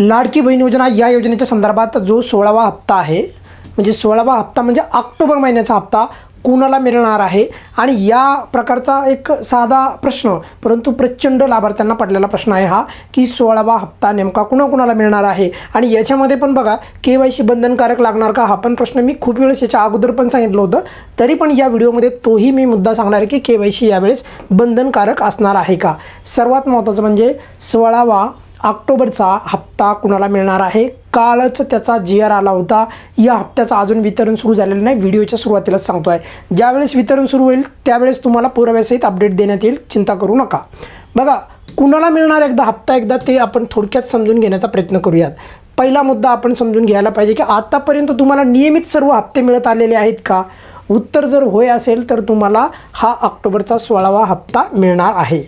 लाडकी बहीण योजना या योजनेच्या संदर्भात जो सोळावा हप्ता आहे म्हणजे सोळावा हप्ता म्हणजे ऑक्टोबर महिन्याचा हप्ता कुणाला मिळणार आहे? आणि या प्रकारचा एक साधा प्रश्न परंतु प्रचंड लाभार्थ्यांना पडलेला प्रश्न आहे हा की सोळावा हप्ता नेमका कुणाकुणाला मिळणार आहे? आणि याच्यामध्ये पण बघा के वाय सी बंधनकारक लागणार का? हा पण प्रश्न मी खूप वेळेस याच्या अगोदर पण सांगितलं होतं. तरी पण या व्हिडिओमध्ये तोही मी मुद्दा सांगणार आहे की के वाय सी यावेळेस बंधनकारक असणार आहे का? सर्वात महत्त्वाचं म्हणजे सोळावा ऑक्टोबरचा हप्ता कुणाला मिळणार आहे? कालच त्याचा जी आर आला होता. या हप्त्याचं अजून वितरण सुरू झालेलं नाही. व्हिडिओच्या सुरुवातीलाच सांगतो आहे ज्यावेळेस वितरण सुरू होईल त्यावेळेस तुम्हाला पुराव्यासहित अपडेट देण्यात येईल. चिंता करू नका. बघा कुणाला मिळणार एकदा हप्ता एकदा ते आपण थोडक्यात समजून घेण्याचा प्रयत्न करूयात. पहिला मुद्दा आपण समजून घ्यायला पाहिजे की आतापर्यंत तुम्हाला नियमित सर्व हप्ते मिळत आलेले आहेत का? उत्तर जर होय असेल तर तुम्हाला हा ऑक्टोबरचा सोळावा हप्ता मिळणार आहे.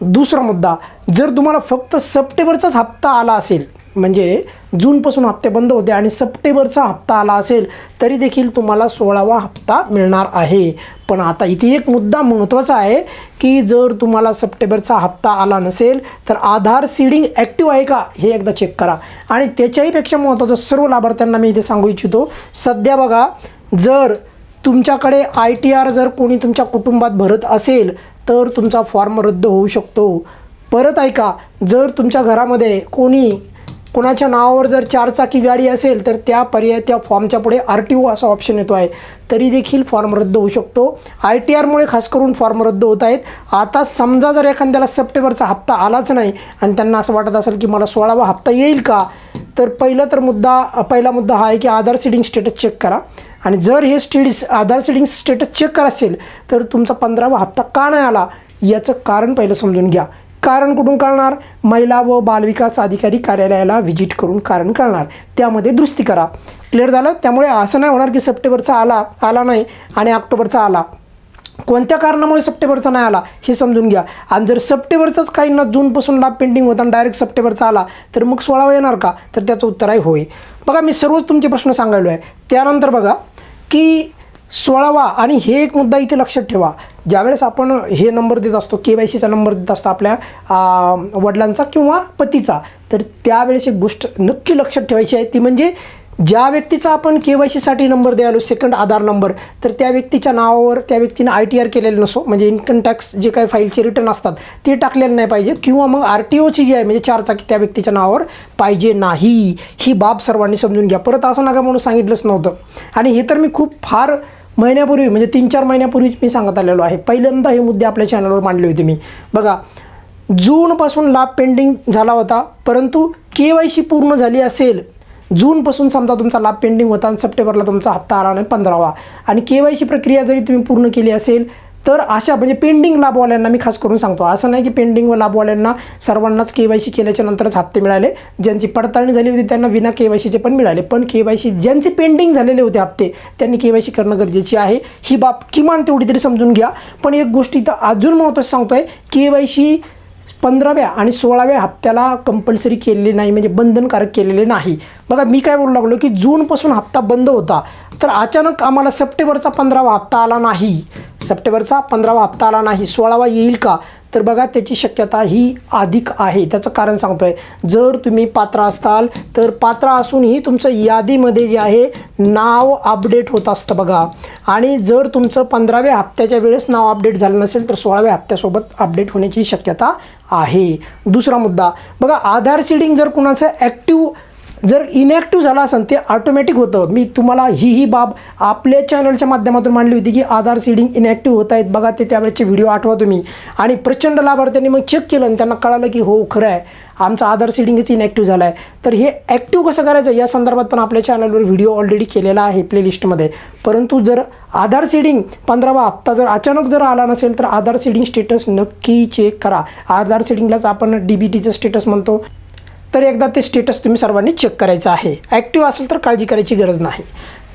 दुसरा मुद्दा जर तुम्हाला फक्त सप्टेंबरचाच हप्ता आला असेल म्हणजे जूनपासून हप्ते बंद होते आणि सप्टेंबरचा हप्ता आला असेल तरी देखील तुम्हाला सोळावा हप्ता मिळणार आहे. पण आता इथे एक मुद्दा महत्त्वाचा आहे की जर तुम्हाला सप्टेंबरचा हप्ता आला नसेल तर आधार सीडिंग ॲक्टिव्ह आहे का हे एकदा चेक करा. आणि त्याच्याहीपेक्षा महत्त्वाचं सर्व लाभार्थ्यांना मी इथे सांगू इच्छितो सध्या बघा जर तुमच्याकडे आय टी आर जर कोणी तुमच्या कुटुंबात भरत असेल तर तुमचा फॉर्म रद्द होऊ शकतो. परत ऐका जर तुमच्या घरामध्ये कोणी कोणाच्या नावावर जर चारचाकी गाडी असेल तर त्या पर्याय त्या फॉर्मच्या पुढे आर टी ओ असा ऑप्शन येतो आहे. तरी देखील फॉर्म रद्द होऊ शकतो. आय टी आरमुळे खास करून फॉर्म रद्द होत आहेत. आता समजा जर एखाद्याला सप्टेंबरचा हप्ता आलाच नाही आणि त्यांना असं वाटत असेल की मला सोळावा हप्ता येईल का तर पहिलं तर मुद्दा पहिला मुद्दा हा आहे की आधार सीडिंग स्टेटस चेक करा. आणि जर हे status Aadhaar seeding status check करा असेल तर तुमचा पंधरावा हप्ता का नाही आला? याचं कारण पहिलं समजून घ्या. कारण कुठून कळणार? महिला व बालविकास अधिकारी कार्यालयाला व्हिजिट करून कारण कळणार. त्यामध्ये दुरुस्ती करा. क्लिअर झालं? त्यामुळे असं नाही होणार की सप्टेंबरचा आला आला नाही आणि ऑक्टोबरचा आला. कोणत्या कारणामुळे सप्टेंबरचा नाही आला हे समजून घ्या. आणि जर सप्टेंबरचाच काही ना जूनपासून लाभ पेंडिंग होता आणि डायरेक्ट सप्टेंबरचा आला तर मग सोळावा येणार का? तर त्याचं उत्तर आहे होय. बघा मी सर्वच तुमचे प्रश्न सांगायलो आहे त्यानंतर बघा की सोळावा. आणि हे एक मुद्दा इथे लक्षात ठेवा. ज्यावेळेस आपण हे नंबर देत असतो के वाय सीचा नंबर देत असतो आपल्या वडिलांचा किंवा पतीचा तर त्यावेळेस एक गोष्ट नक्की लक्षात ठेवायची आहे. ती म्हणजे ज्या व्यक्तीचा आपण के वाय सीसाठी नंबर द्यायलो सेकंड आधार नंबर तर त्या व्यक्तीच्या नावावर त्या व्यक्तीनं आय टी आर केलेलं नसो म्हणजे इन्कम टॅक्स जे काही फाईलचे रिटर्न असतात ते टाकलेलं नाही पाहिजे किंवा मग आर टी ओची जी आहे म्हणजे चारचाकी त्या व्यक्तीच्या नावावर पाहिजे नाही. ही बाब सर्वांनी समजून घ्या. परत असं नका म्हणून सांगितलंच नव्हतं. आणि हे तर मी खूप फार महिन्यापूर्वी म्हणजे तीन चार महिन्यापूर्वीच मी सांगत आलेलो आहे. पहिल्यांदा हे मुद्दे आपल्या चॅनलवर मांडले होते मी. बघा जूनपासून लाभ पेंडिंग झाला होता परंतु के वाय सी पूर्ण झाली असेल जूनपासून समजा तुमचा लाभ पेंडिंग होता आणि सप्टेंबरला तुमचा हप्ता आला नाही पंधरावा. आणि के वाय सी प्रक्रिया जरी तुम्ही पूर्ण केली असेल तर अशा म्हणजे पेंडिंग लाभवाल्यांना मी खास करून सांगतो. असं नाही की पेंडिंग व लाभवाल्यांना सर्वांनाच के वाय सी केल्याच्या नंतरच हप्ते मिळाले. ज्यांची पडताळणी झाली होती त्यांना विना के वाय सीचे पण मिळाले. पण के वाय सी ज्यांचे पेंडिंग झालेले होते हप्ते त्यांनी के वाय सी करणं गरजेचे आहे. ही बाब किमान तेवढी तरी समजून घ्या. पण एक गोष्ट इथं अजून महत्त्वाचं सांगतो आहे के वाय सी पंधराव्या आणि सोळाव्या हप्त्याला कंपल्सरी केलेले नाही म्हणजे बंधनकारक केलेले नाही. बघा मी काय बोलू लागलो की जूनपासून हप्ता बंद होता तर अचानक आम्हाला सप्टेंबरचा पंधरावा हप्ता आला नाही. सप्टेंबरचा पंधरावा हप्ता आला नाही. सोळावा येईल का? तर बघा त्याची शक्यता ही अधिक आहे. त्याचं कारण सांगतो आहे जर तुम्ही पात्र असताल तर पात्र असूनही तुमचं यादीमध्ये जे आहे नाव अपडेट होत असतं बघा. आणि जर तुमचं पंधराव्या हप्त्याच्या वेळेस नाव अपडेट झालं नसेल तर सोळाव्या हप्त्यासोबत अपडेट होण्याची शक्यता आहे. दुसरा मुद्दा. बघा आधार सीडिंग जर कुणाचं ॲक्टिव्ह जर इनॅक्टिव्ह झाला असेल ते ऑटोमॅटिक होतं. मी तुम्हाला ही ही बाब आपल्या चॅनलच्या माध्यमातून मांडली होती की आधार सीडिंग इनॅक्टिव्ह होत आहेत. बघा ते त्यावेळेचे व्हिडिओ आठवा तुम्ही. आणि प्रचंड लाभार्थ्यांनी मग चेक केलं आणि त्यांना कळालं की हो खरं आहे. आमचा आधार सीडिंगच इनॅक्टिव्ह झाला आहे तर हे ॲक्टिव्ह कसं करायचं? या संदर्भात पण आपल्या चॅनलवर व्हिडिओ ऑलरेडी केलेला आहे प्लेलिस्टमध्ये परंतु जर आधार सीडिंग पंधरावा हप्ता जर अचानक जर आला नसेल तर आधार सीडिंग स्टेटस नक्की चेक करा. आधार सीडिंगलाच आपण डी बी टीचं स्टेटस म्हणतो. तर एकदा ते स्टेटस तुम्ही सर्वांनी चेक करायचं आहे. ॲक्टिव्ह असेल तर काळजी करायची गरज नाही.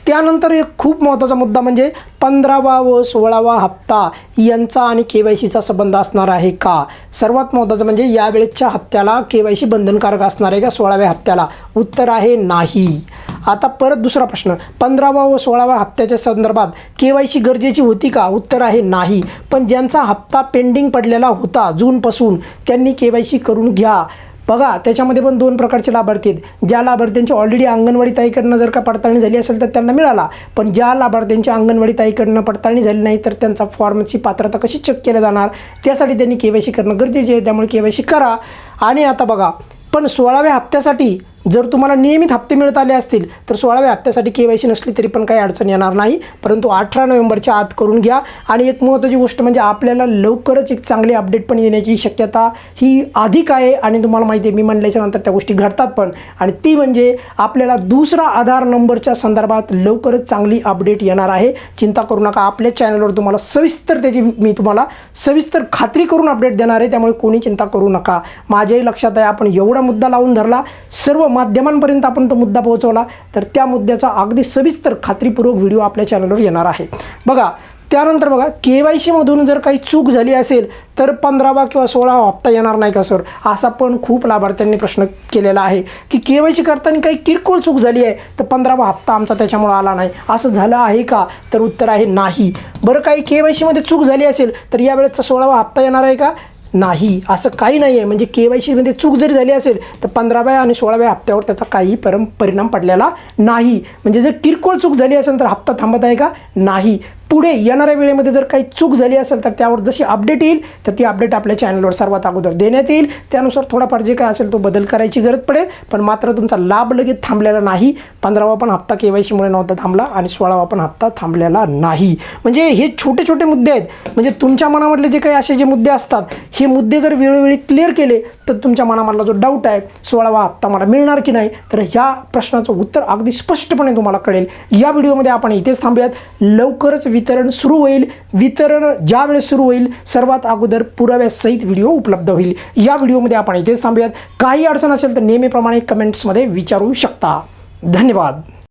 त्यानंतर एक खूप महत्त्वाचा मुद्दा म्हणजे पंधरावा व सोळावा हप्ता यांचा आणि के वाय सीचा संबंध असणार आहे का? सर्वात महत्त्वाचं म्हणजे यावेळेच्या हप्त्याला के वाय सी बंधनकारक असणार आहे का? सोळाव्या हप्त्याला. उत्तर आहे नाही. आता परत दुसरा प्रश्न. पंधरावा व सोळाव्या हप्त्याच्या संदर्भात के वाय सी गरजेची होती का? उत्तर आहे नाही. पण ज्यांचा हप्ता पेंडिंग पडलेला होता जूनपासून त्यांनी के वाय सी करून घ्या. बघा त्याच्यामध्ये पण दोन प्रकारचे लाभार्थी आहेत. ज्या लाभार्थ्यांची ऑलरेडी अंगणवाडी ताईकडनं जर का पडताळणी झाली असेल तर त्यांना मिळाला. पण ज्या लाभार्थ्यांची अंगणवाडी ताईकडनं पडताळणी झाली नाही तर त्यांचा फॉर्मची पात्रता कशी चेक केल्या जाणार? त्यासाठी त्यांनी के वाय सी करणं गरजेचे आहे. त्यामुळे के वाय सी करा. आणि आता बघा पण सोळाव्या हप्त्यासाठी जर तुम्हाला नियमित हप्ते मिळत आले असतील तर सोळाव्या हप्त्यासाठी के वाय सी नसली तरी पण काही अडचण येणार नाही. परंतु अठरा नोव्हेंबरच्या आत करून घ्या. आणि एक महत्त्वाची गोष्ट म्हणजे आपल्याला लवकरच एक चांगली अपडेट पण येण्याची शक्यता ही अधिक आहे. आणि तुम्हाला माहिती आहे मी म्हणल्याच्यानंतर त्या गोष्टी घडतात पण. आणि ती म्हणजे आपल्याला दुसरा आधार नंबरच्या संदर्भात लवकरच चांगली अपडेट येणार आहे. चिंता करू नका आपल्या चॅनलवर तुम्हाला सविस्तर त्याची मी तुम्हाला सविस्तर खात्री करून अपडेट देणार आहे. त्यामुळे कोणी चिंता करू नका. माझ्याही लक्षात आहे आपण एवढा मुद्दा लावून धरला. सर्व माध्यमांपर्यंत आपण तो मुद्दा पोहोचवला तर त्या मुद्द्याचा अगदी सविस्तर खात्रीपूर्वक व्हिडिओ आपल्या चॅनलवर येणार आहे. बघा त्यानंतर बघा के वाय सीमधून जर काही चूक झाली असेल तर पंधरावा किंवा सोळावा हप्ता येणार नाही का सर? असा पण खूप लाभार्थ्यांनी प्रश्न केलेला आहे की के वाय सी करताना काही किरकोळ चूक झाली आहे तर पंधरावा हप्ता आमचा त्याच्यामुळे आला नाही. असं झालं आहे का? तर उत्तर आहे नाही. बरं काही के वाय सीमध्ये चूक झाली असेल तर यावेळेचा सोळावा हप्ता येणार आहे का? नाही. असं काही नाही आहे म्हणजे के वाय सीमध्ये चूक जरी झाली असेल तर पंधराव्या आणि सोळाव्या हप्त्यावर त्याचा काही परम परिणाम पडलेला नाही. म्हणजे जर किरकोळ चूक झाली असेल तर हप्ता थांबत आहे का? नाही. पुढे येणाऱ्या वेळेमध्ये जर काही चूक झाली असेल तर त्यावर जशी अपडेट येईल तर ती अपडेट आपल्या चॅनलवर सर्वात अगोदर देण्यात येईल. त्यानुसार थोडाफार जे काय असेल तो बदल करायची गरज पडेल पण मात्र तुमचा लाभ लगेच थांबलेला नाही. पंधरावा पण हप्ता के वाय सीमुळे नव्हता थांबला आणि सोळावा पण हप्ता थांबलेला नाही. म्हणजे हे छोटे छोटे मुद्दे आहेत. म्हणजे तुमच्या मनामधले जे काही असे जे मुद्दे असतात हे मुद्दे जर वेळोवेळी क्लिअर केले तर तुमच्या मनामधला जो डाऊट आहे सोळावा हप्ता मला मिळणार की नाही? तर ह्या प्रश्नाचं उत्तर अगदी स्पष्टपणे तुम्हाला कळेल. या व्हिडिओमध्ये आपण इथेच थांबूयात. लवकरच वितरण सुरू होईल. वितरण ज्या वेळेस सुरू होईल सर्वात अगोदर पुराव्यासहित व्हिडिओ उपलब्ध होईल. या व्हिडिओमध्ये आपण इथेच थांबूयात. काही अडचण असेल तर नेहमीप्रमाणे कमेंट्समध्ये विचारू शकता. धन्यवाद.